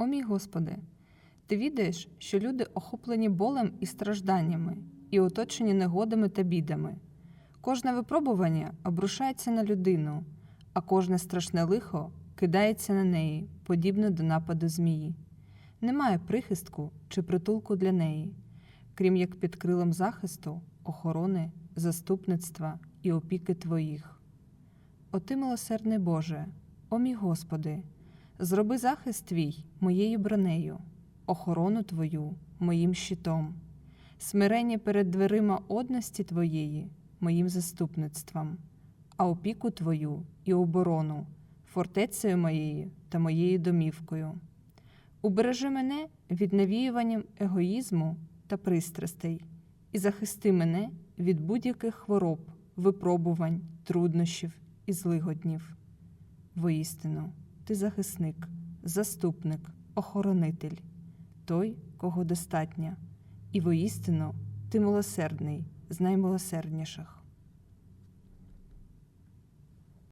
О мій Господи, Ти відаєш, що люди охоплені болем і стражданнями, і оточені негодами та бідами. Кожне випробування обрушається на людину, а кожне страшне лихо кидається на неї, подібно до нападу змії. Немає прихистку чи притулку для неї, крім як під крилом захисту, охорони, заступництва і опіки Твоїх. О ти милосердний Боже, о мій Господи, зроби захист Твій моєю бронею, охорону Твою моїм щитом, смирення перед дверима одності Твоєї, моїм заступництвом, а опіку Твою і оборону, фортецею моєю та моєю домівкою. Убережи мене від навіюванням егоїзму та пристрастей і захисти мене від будь-яких хвороб, випробувань, труднощів і злигоднів. Воістину, ти захисник, заступник, охоронитель, той, кого достатньо, і воістину ти милосердний з наймилосердніших.